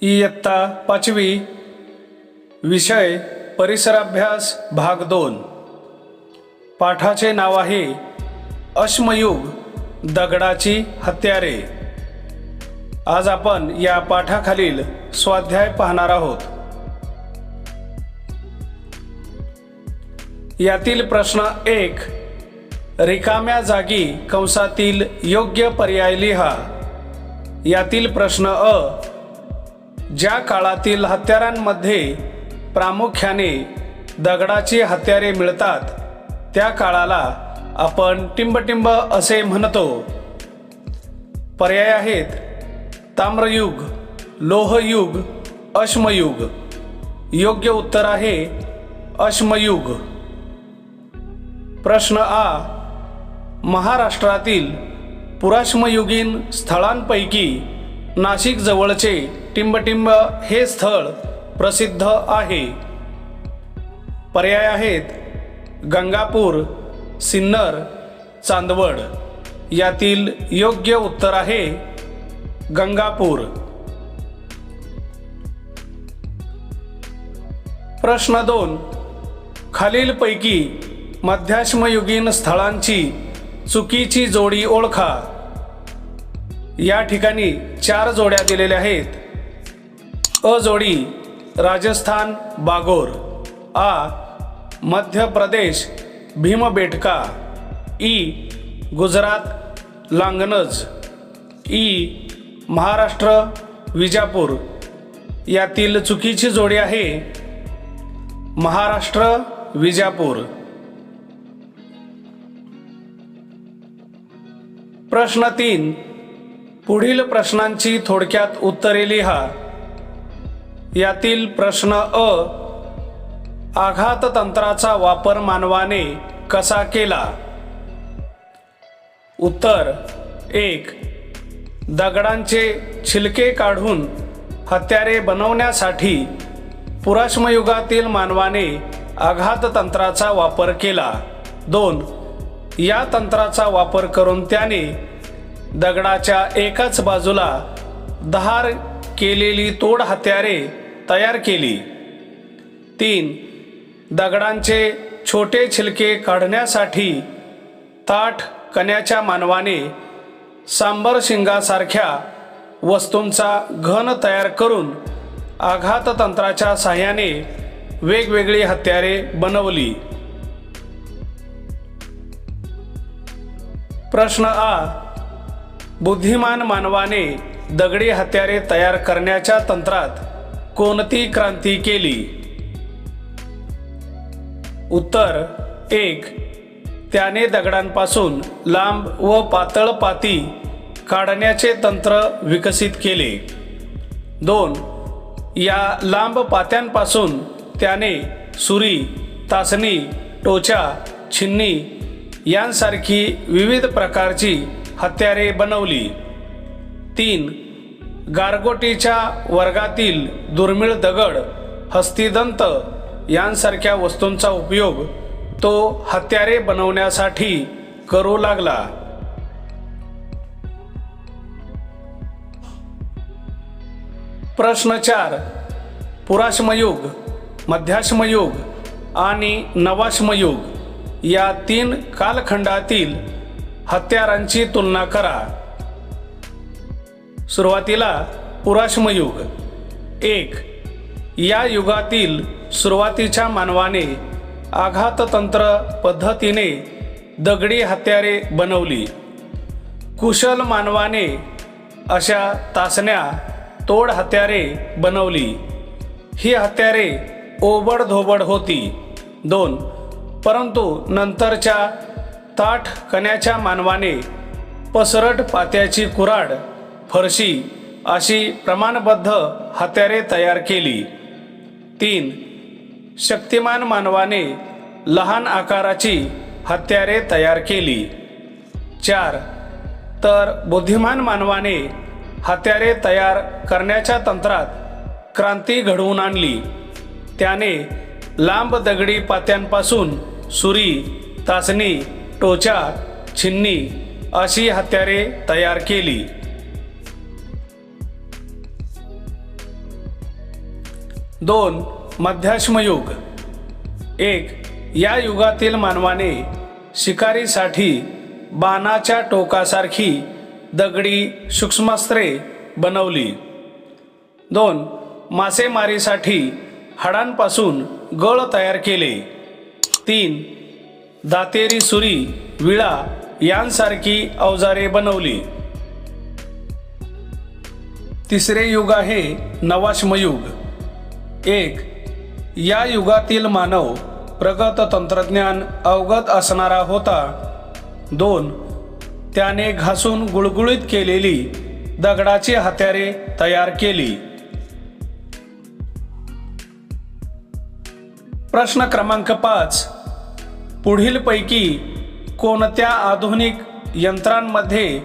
इयत्ता पाचवी विषय परिसराभ्यास भाग दोन. पाठाचे नाव आहे अश्मयुग दगडाची हत्यारे. आज आपण या पाठाखालील स्वाध्याय पाहणार आहोत. यातील प्रश्न एक रिकाम्या जागी कंसातील योग्य पर्याय लिहा. यातील प्रश्न अ. ज्या काळातील हत्यारांमध्ये प्रामुख्याने दगडाची हत्यारे मिळतात त्या काळाला आपण टिंबटिंब असे म्हणतो. पर्याय आहेत ताम्रयुग लोहयुग अश्मयुग. योग्य उत्तर आहे अश्मयुग. प्रश्न आ. महाराष्ट्रातील पुराश्मयुगीन स्थळांपैकी नाशिकजवळचे टिंबटिंब हे स्थळ प्रसिद्ध आहे. पर्याय आहेत गंगापूर सिन्नर चांदवड. यातील योग्य उत्तर आहे गंगापूर. प्रश्न दोन. खालीलपैकी मध्याश्मयुगीन स्थळांची चुकीची जोडी ओळखा. या ठिकाणी चार जोड्या दिलेल्या आहेत. अ जोडी राजस्थान बागोर. आ मध्य प्रदेश भीमबेटका ई गुजरात लांगनज. ई महाराष्ट्र विजापूर. यातील चुकीची जोडी आहे महाराष्ट्र विजापूर. प्रश्न तीन. पुढील प्रश्नांची थोडक्यात उत्तरे लिहा. यातील प्रश्न अ. आघात तंत्राचा वापर मानवाने कसा केला? उत्तर. एक. दगडांचे छिलके काढून हत्यारे बनवण्यासाठी पुराश्मयुगातील मानवाने आघात तंत्राचा वापर केला. दोन. या तंत्राचा वापर करून त्याने दगडाच्या एकाच बाजूला धार केलेली तोड हत्यारे तयार केली. तीन दगडांचे छोटे छिलके काढण्यासाठी ताठ कण्याच्या मानवाने सांबर शिंगासारख्या वस्तूंचा घन तयार करून आघात तंत्राच्या साह्याने वेगवेगळी हत्यारे बनवली. प्रश्न आ. बुद्धिमान मानवाने दगडी हत्यारे तयार करण्याच्या तंत्रात कोणती क्रांती केली? उत्तर एक. त्याने दगडांपासून लांब व पातळ पाती काढण्याचे तंत्र विकसित केले. दोन. या लांब पात्यांपासून त्याने सुरी तासणी टोचा छिन्नी यांसारखी विविध प्रकारची हत्यारे बनवली. तीन गारगोटीच्या वर्गातील दुर्मिळ दगड हस्तिदंत यांसारख्या वस्तूंचा उपयोग तो हत्यारे बनवण्यासाठी करू लागला. प्रश्न चार पुराश्मयुग मध्याश्मयुग आणि नवाश्मयुग. या तीन कालखंडातील हत्यारांची तुलना करा. सुरुवातीला पुराश्मयुग एक या युगातील सुरुवातीच्या मानवाने आघाततंत्र पद्धतीने दगडी हत्यारे बनवली. कुशल मानवाने अशा तासण्या तोड हत्यारे बनवली. ही हत्यारे ओबड धोबड होती. दोन परंतु नंतरच्या ताठ कण्याच्या मानवाने पसरट पात्याची कुराड फरशी अशी प्रमाणबद्ध हत्यारे तयार केली. तीन शक्तिमान मानवाने लहान आकाराची हत्यारे तयार केली. चार तर बुद्धिमान मानवाने हत्यारे तयार करण्याच्या तंत्रात क्रांती घडवून आणली. त्याने लांब दगडी पात्यांपासून सुरी तासणी टोचा छिन्नी अशी हत्यारे तयार केली. दोन मध्याश्मयुग एक या युगातील मानवाने शिकारीसाठी बाणाच्या टोकासारखी दगडी सूक्ष्मास्त्रे बनवली. दोन मासेमारीसाठी हाडांपासून गळ तयार केले. तीन दातेरी सुरी विळा यांसारखी अवजारे बनवली. तिसरे युग आहे नवाश्मयुग एक या युगातील मानव प्रगत तंत्रज्ञान अवगत असणारा होता. दोन त्याने घासून गुळगुळीत केलेली दगडाची हत्यारे तयार केली. प्रश्न क्रमांक पाच. पुढीलपैकी कोणत्या आधुनिक यंत्रांमध्ये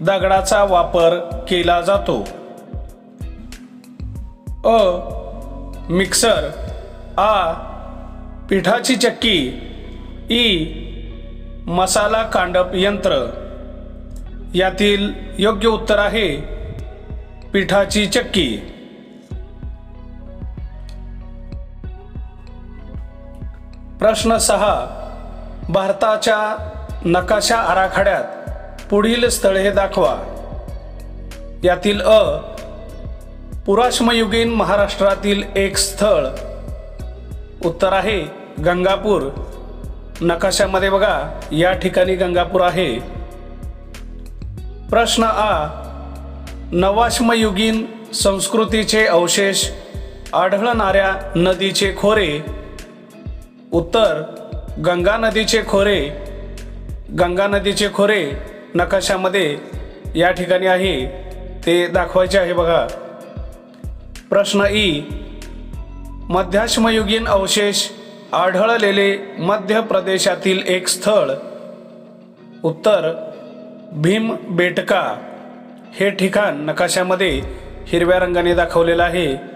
दगडाचा वापर केला जातो? अ. मिक्सर. आ. पिठाची चक्की. ई. मसाला कांडप यंत्र. यातील योग्य उत्तर आहे पिठाची चक्की. प्रश्न सहा. भारताच्या नकाशा आराखड्यात पुढील स्थळे दाखवा. यातील अ पुराश्मयुगीन महाराष्ट्रातील एक स्थळ. उत्तर आहे गंगापूर. नकाशामध्ये बघा या ठिकाणी गंगापूर आहे. प्रश्न आ नवाश्मयुगीन संस्कृतीचे अवशेष आढळणाऱ्या नदीचे खोरे उत्तर गंगा नदीचे खोरे. गंगा नदीचे खोरे नकाशामध्ये या ठिकाणी आहे ते दाखवायचे आहे बघा. प्रश्न ई मध्याश्मयुगीन अवशेष आढळलेले मध्य प्रदेशातील एक स्थळ. उत्तर भीम बेटका. हे ठिकाण नकाशामध्ये हिरव्या रंगाने दाखवलेलं आहे.